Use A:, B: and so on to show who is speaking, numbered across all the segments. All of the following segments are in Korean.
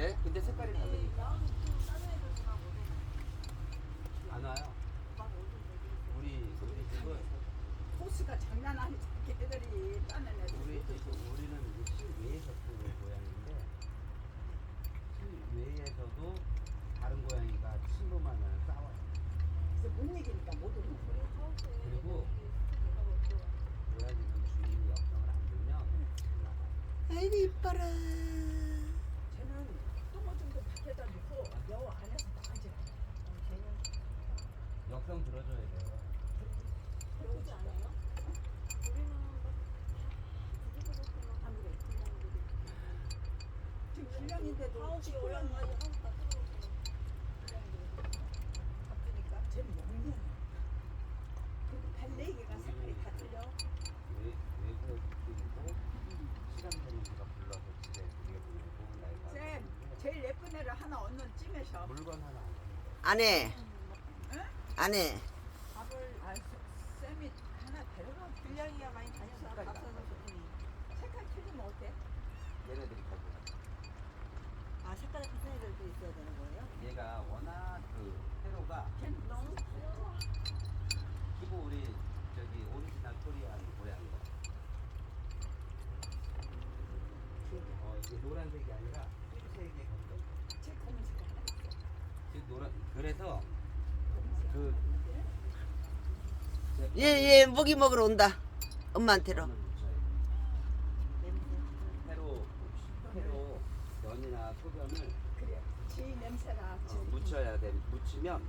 A: 쟤? 근데 색깔이 다르니까. 안 와요. 우리 우리 집은
B: 호수가 장난 아니지 걔들이 따는 애들
A: 우리 집 우리는 이제 실외에서 키우는 고양이인데 실외에서도 다른 고양이가 침범하면 싸워요.
B: 그래서 못 이기니까 못 오는 거예요
A: 그리고 고양이는 주인이 역경을 안 들면.
C: 아이고 이뻐라.
B: 쟤는 똥을 좀더 밖에다 놓고 여 안에서 나가지 않아
A: 역경 들어줘야 돼요.
B: 그러지 않아요? 아무래 지금 1년인데도 치고는 바쁘니까 쟤는 먹는 그발 4개가 색깔이 다 틀려
A: 외, 외부에서 키우고 시간 되는 제가 불러서 집에 우리가 보내고 나이가
B: 쌤 제일 예쁜 애를 하나 얻는 찜에셔
A: 물건 하나 안 가져요.
C: 안 해.
B: 밥을 아 쌤- 쌤이 하나 데려가
D: 분량이가 많이 다녀서 밥 사서
B: 나빠져.
D: 좋더니
B: 색깔 틀리면 어때?
A: 얘네들이 가져.
D: 아 색깔이 같은 애들도 있어야 되는 거예요?
A: 얘가 워낙 그 회로가
B: 걔는 너무 귀여워
A: 기본 우리 저기 오리지널 코리안 고양이가 어 이게 노란색이 아니라 흰색의 감정.
B: 제 검은색 하나 있어
A: 지금 노란 그래서 그
C: 얘, 얘 먹이 먹으러 온다. 엄마한테로.
A: 회로 회로 연이나 소변을
B: 그래 지 냄새가
A: 어, 묻혀야 돼. 묻히면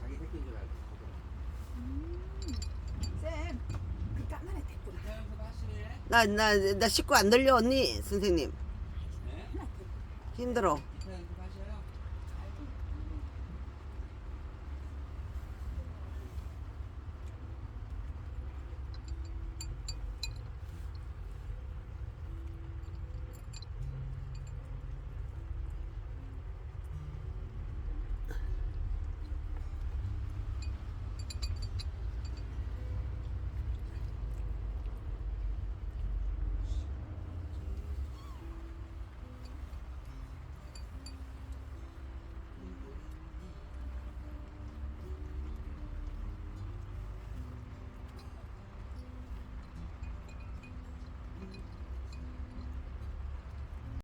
A: 자기 새끼인 줄 알고.
B: 쌤그 까만 애 됐구나
C: 나, 나, 나 식구 안 들려, 언니, 선생님.
A: 네?
B: 됐구나
C: 힘들어.